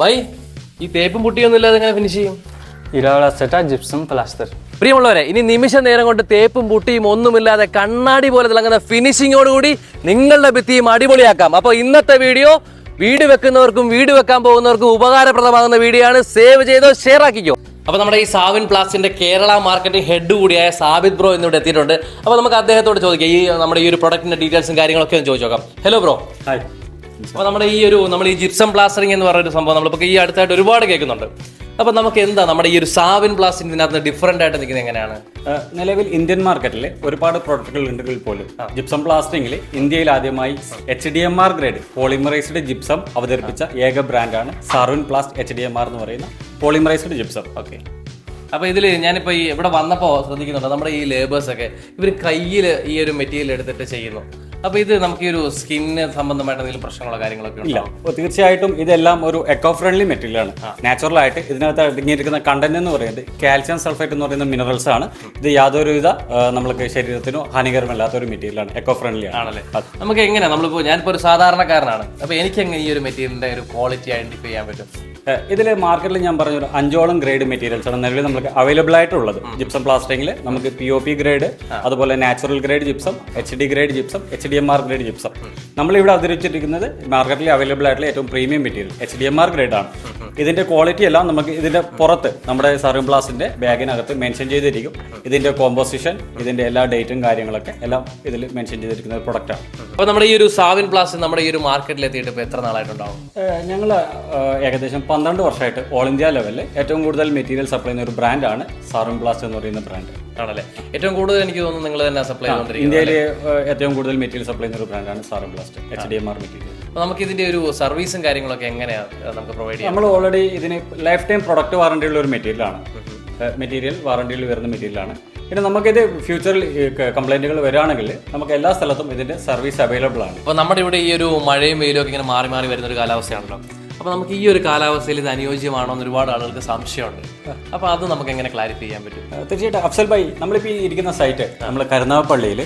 By. ഈ തേപ്പും പുട്ടിയൊന്നും ഇല്ലാതെ എങ്ങനെ ഫിനിഷ് ചെയ്യും? ഇരാളാസെറ്റ ജിപ്സും ജിപ്സം പ്ലാസ്റ്റർ പ്രിയമുള്ളവരെ ഇനി നിമിഷ നേരം കൊണ്ട് തേപ്പും പുട്ടിയും ഒന്നുമില്ലാതെ കണ്ണാടി പോലെ തിളങ്ങുന്ന ഫിനിഷിങ്ങോടുകൂടി നിങ്ങളുടെ ഭിത്തിയും അടിപൊളിയാക്കാം. അപ്പോൾ ഇന്നത്തെ വീഡിയോ വീട് വെക്കുന്നവർക്കും വീട് വെക്കാൻ പോകുന്നവർക്കും ഉപകാരപ്രദമാകുന്ന വീഡിയോ ആണ്. സേവ് ചെയ്തോ ഷെയർ ആക്കിക്കോ. അപ്പോൾ നമ്മുടെ ഈ സാവിൻ പ്ലാസ്റ്റിന്റെ കേരള മാർക്കറ്റിംഗ് ഹെഡ് കൂടിയായ സാബിത് ബ്രോ എന്നിവിടെ എത്തിയിട്ടുണ്ട്. അപ്പോൾ നമുക്ക് അദ്ദേഹത്തോട് ചോദിക്കാം. ഈ നമ്മുടെ ഈ ഒരു പ്രൊഡക്റ്റിന്റെ ഡീറ്റെയിൽസും കാര്യങ്ങളൊക്കെ ഒന്ന് ചോദിച്ചു നോക്കാം. ഹലോ ബ്രോ ഹായ് അപ്പോൾ നമ്മുടെ ഈ ഒരു നമ്മൾ ഈ ജിപ്സം പ്ലാസ്റ്ററിംഗ് എന്ന് പറയുന്ന ഒരു സംഭവം നമ്മളിപ്പോൾ ഈ അടുത്തായിട്ട് ഒരുപാട് കേൾക്കുന്നുണ്ട്. അപ്പൊ നമുക്ക് എന്താ നമ്മുടെ ഈ ഒരു സാവിൻ പ്ലാസ്റ്റിക് ഇതിനകത്ത് ഡിഫറെന്റ് ആയിട്ട് നിൽക്കുന്നത് എങ്ങനെയാണ്? നിലവിൽ ഇന്ത്യൻ മാർക്കറ്റിൽ ഒരുപാട് പ്രോഡക്റ്റുകൾ ഉണ്ടെങ്കിൽ പോലും ജിപ്സം പ്ലാസ്റ്റിംഗിൽ ഇന്ത്യയിൽ ആദ്യമായി H D M R grade polymerised gypsum അവതരിപ്പിച്ച ഏക ബ്രാൻഡാണ് Sarvin Plast H D M R എന്ന് പറയുന്ന പോളിമറൈസ്ഡ് ജിപ്സം ഓക്കെ അപ്പോൾ ഇതിൽ ഞാനിപ്പോൾ ഈ ഇവിടെ വന്നപ്പോൾ ശ്രദ്ധിക്കുന്നുണ്ട് നമ്മുടെ ഈ ലേബേഴ്സ് ഒക്കെ ഇവർ കയ്യിൽ ഈ ഒരു മെറ്റീരിയൽ എടുത്തിട്ട് ചെയ്യുന്നു. അപ്പോൾ ഇത് നമുക്ക് ഈ ഒരു സ്കിന്നിന് സംബന്ധമായിട്ട് എന്തെങ്കിലും പ്രശ്നങ്ങളോ കാര്യങ്ങളൊക്കെ ഇല്ല. അപ്പൊ അപ്പോൾ തീർച്ചയായിട്ടും ഇതെല്ലാം ഒരു എക്കോ ഫ്രണ്ട്ലി മെറ്റീരിയൽ ആണ്. നാച്ചുറൽ ആയിട്ട് ഇതിനകത്ത് അടങ്ങിയിരിക്കുന്ന കണ്ടന്റ് എന്ന് പറയുന്നത് കാൽസ്യം സൾഫേറ്റ് എന്ന് പറയുന്ന മിനറൽസ് ആണ്. ഇത് യാതൊരുവിധ നമ്മൾക്ക് ശരീരത്തിനോ ഹാനികരമല്ലാത്ത ഒരു മെറ്റീരിയൽ ആണ്. എക്കോ ഫ്രണ്ട്ലി ആണ്. ആണല്ലേ? നമുക്ക് എങ്ങനെ നമ്മളിപ്പോൾ ഞാനിപ്പോൾ ഒരു സാധാരണക്കാരനാണ്. അപ്പോൾ എനിക്ക് എങ്ങനെ ഈ ഒരു മെറ്റീരിയലിന്റെ ഒരു ക്വാളിറ്റി ഐഡന്റിഫൈ ചെയ്യാൻ പറ്റും? ഇതിൽ മാർക്കറ്റിൽ ഞാൻ പറഞ്ഞ ഒരു അഞ്ചോളം ഗ്രേഡ് മെറ്റീരിയൽസ് ആണ് നിലവിൽ നമുക്ക് അവൈലബിൾ ആയിട്ടുള്ളത്. ജിപ്സം പ്ലാസ്റ്ററിംഗിൽ നമുക്ക് പി ഒ പി ഗ്രേഡ് അതുപോലെ natural grade gypsum H D grade gypsum H D M R grade gypsum നമ്മളിവിടെ അവതരിച്ചിരിക്കുന്നത് മാർക്കറ്റിൽ അവൈലബിൾ ആയിട്ടുള്ള ഏറ്റവും premium material H D M R grade ആണ്. ഇതിന്റെ ക്വാളിറ്റി എല്ലാം നമുക്ക് ഇതിന്റെ പുറത്ത് നമ്മുടെ സർവീം പ്ലാസ്റ്റിന്റെ ബാഗിനകത്ത് മെൻഷൻ ചെയ്തിരിക്കും. ഇതിന്റെ കോമ്പോസിഷൻ ഇതിന്റെ എല്ലാ ഡേറ്റും കാര്യങ്ങളൊക്കെ എല്ലാം ഇതിൽ മെൻഷൻ ചെയ്തിരിക്കുന്ന ഒരു ആണ്. അപ്പോൾ നമ്മുടെ ഈ ഒരു സാവിൻ പ്ലാസ്റ്റ് നമ്മുടെ ഈ ഒരു മാർക്കറ്റിൽ എത്തിയിട്ട് ഇപ്പോൾ എത്ര നാളായിട്ടുണ്ടാവും? ഞങ്ങൾ ഏകദേശം പന്ത്രണ്ട് വർഷമായിട്ട് ഓൾ ഇന്ത്യ ലെവലിൽ ഏറ്റവും കൂടുതൽ മെറ്റീരിയൽ സപ്ലൈ ചെയ്യുന്ന ഒരു ബ്രാൻഡാണ് സാറും ബ്ലാസ്റ്റ് എന്ന് പറയുന്ന ബ്രാൻഡ് ആണല്ലേ? ഏറ്റവും കൂടുതൽ എനിക്ക് തോന്നുന്നു നിങ്ങൾ തന്നെ സപ്ലൈ ഇന്ത്യയിൽ ഏറ്റവും കൂടുതൽ മെറ്റീരിയൽ സപ്ലൈ ചെയ്യുന്ന ഒരു ബ്രാൻഡാണ് സാറും Plast H D M R material അപ്പോൾ നമുക്ക് ഇതിന്റെ ഒരു സർവീസും കാര്യങ്ങളൊക്കെ എങ്ങനെയാണ് നമുക്ക് പ്രൊവൈഡ് ചെയ്യാം? നമ്മൾ ഓൾറെഡി ഇതിന് ലൈഫ് ടൈം പ്രൊഡക്റ്റ് വാറണ്ടി ഉള്ള ഒരു മെറ്റീരിയലാണ് മെറ്റീരിയൽ വാറണ്ടിയിൽ വരുന്ന മെറ്റീരിയലാണ് പിന്നെ നമുക്കിത് ഫ്യൂച്ചറിൽ കംപ്ലൈന്റുകൾ വരികയാണെങ്കിൽ നമുക്ക് എല്ലാ സ്ഥലത്തും ഇതിന്റെ സർവീസ് അവൈലബിൾ ആണ്. അപ്പോൾ നമ്മുടെ ഇവിടെ ഈ ഒരു മഴയും വെയിലും ഒക്കെ ഇങ്ങനെ മാറി മാറി വരുന്ന ഒരു കാലാവസ്ഥയാണല്ലോ. അപ്പോൾ നമുക്ക് ഈ ഒരു കാലാവസ്ഥയിൽ ഇത് അനുയോജ്യമാണോ എന്ന് ഒരുപാട് ആളുകൾക്ക് സംശയമുണ്ട്. അപ്പോൾ അത് നമുക്ക് എങ്ങനെ ക്ലാരിഫൈ ചെയ്യാൻ പറ്റും? തീർച്ചയായിട്ടും. അഫ്സൽ ഭായി നമ്മളിപ്പോൾ ഈ ഇരിക്കുന്ന സൈറ്റ് നമ്മൾ കരുനാഗപ്പള്ളിയിൽ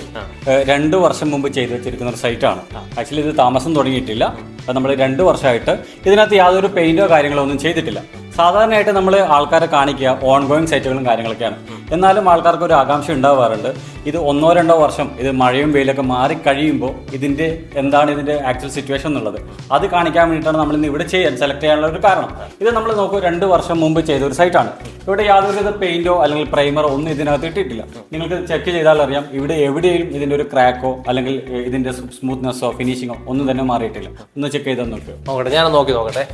രണ്ട് വർഷം മുമ്പ് ചെയ്തു വെച്ചിരിക്കുന്ന ഒരു സൈറ്റാണ് ആക്ച്വലി ഇത് താമസം തുടങ്ങിയിട്ടില്ല. നമ്മൾ രണ്ട് വർഷമായിട്ട് ഇതിനകത്ത് യാതൊരു പെയിന്റോ കാര്യങ്ങളോ ഒന്നും ചെയ്തിട്ടില്ല. സാധാരണയായിട്ട് നമ്മൾ ആൾക്കാരെ കാണിക്കുക ഓൺ ഗോയിങ് സൈറ്റുകളും കാര്യങ്ങളൊക്കെയാണ്. എന്നാലും ആൾക്കാർക്ക് ഒരു ആകാംക്ഷ ഉണ്ടാവാറുണ്ട്. ഇത് ഒന്നോ രണ്ടോ വർഷം ഇത് മഴയും വെയിലൊക്കെ മാറി കഴിയുമ്പോൾ ഇതിന്റെ എന്താണ് ഇതിന്റെ ആക്ച്വൽ സിറ്റുവേഷൻ എന്നുള്ളത്. അത് കാണിക്കാൻ വേണ്ടിയിട്ടാണ് നമ്മൾ ഇന്ന് ഇവിടെ ചെയ്യാൻ സെലക്ട് ചെയ്യാനുള്ള ഒരു കാരണം. ഇത് നമ്മൾ നോക്കൂ രണ്ട് വർഷം മുമ്പ് ചെയ്ത ഒരു സൈറ്റാണ് ഇവിടെ യാതൊരുവിധ പെയിന്റോ അല്ലെങ്കിൽ പ്രൈമറോ ഒന്നും ഇതിനകത്ത് ഇട്ടിട്ടില്ല. നിങ്ങൾക്ക് ചെക്ക് ചെയ്താൽ അറിയാം ഇവിടെ എവിടെയും ഇതിന്റെ ഒരു ക്രാക്കോ അല്ലെങ്കിൽ ഇതിന്റെ സ്മൂത്ത്നെസ്സോ ഫിനിഷിങ്ങോ ഒന്നും തന്നെ മാറിയിട്ടില്ല. ഒന്ന് ചെക്ക് ചെയ്താൽ നോക്കുക നോക്കട്ടെ ഞാൻ നോക്കി നോക്കട്ടെ.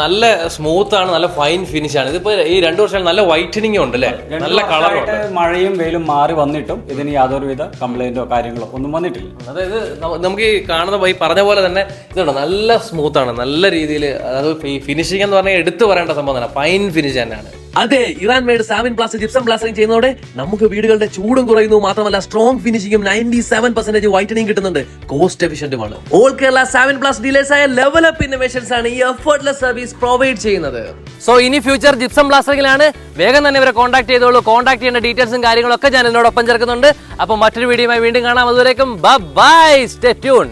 നല്ല സ്മൂത്ത് ആണ് നല്ല ഫൈൻ ഫിനിഷ് ആണ്. ഇതിപ്പോ ഈ രണ്ടു വർഷം നല്ല വൈറ്റനിങ് ഉണ്ട് അല്ലേ? നല്ല കളർ മഴയും വെയിലും മാറി വന്നിട്ടും ഇതിന് യാതൊരുവിധ കംപ്ലൈന്റോ കാര്യങ്ങളോ ഒന്നും വന്നിട്ടില്ല. അതായത് നമുക്ക് ഈ കാണുന്ന ഈ പറഞ്ഞ പോലെ തന്നെ ഇതുണ്ട്? നല്ല സ്മൂത്ത് ആണ്. നല്ല രീതിയിൽ അതായത് ഫിനിഷിംഗ് എന്ന് പറഞ്ഞാൽ എടുത്തു പറയേണ്ട സംഭവം തന്നെ. ഫൈൻ ഫിനിഷ് തന്നെയാണ്. അതെ Iran made Savin Plas gypsum plastering ചെയ്യുന്നതോടെ നമുക്ക് വീടുകളുടെ ചൂടും കുറയുന്നു. മാത്രമല്ല സ്ട്രോങ് ഫിനിഷിംഗും നയന്റി സെവൻ പെർസെന്റേജ് വൈറ്റനിങ് കിട്ടുന്നുണ്ട്. കോസ്റ്റ് എഫിഷ്യന്റുമാണ് ഓൾ കേരള സാവിൻ പ്ലാസ് ഡീലേഴ്സ് ആയ ലെവൽ അപ്പ് ഇന്നോവേഷൻസ് ആണ് ഈ എഫേർട്ട്ലെസ് സർവീസ് പ്രൊവൈഡ് ചെയ്യുന്നത്. സോ ഇനി ഫ്യൂച്ചർ ജിപ്സം പ്ലാസ്റ്ററിംഗിലാണ് വേഗം തന്നെ ഇവരെ കോൺടാക്ട് ചെയ്തോളൂ. കോൺടാക്ട് ചെയ്യേണ്ട ഡീറ്റെയിൽസും കാര്യങ്ങളൊക്കെ ഞാൻ എന്നോടൊപ്പം ചേർക്കുന്നുണ്ട്. അപ്പോൾ മറ്റൊരു വീഡിയോയുമായി വീണ്ടും കാണാം. അതുവരേക്കും ബൈ സ്റ്റേ ട്യൂൺ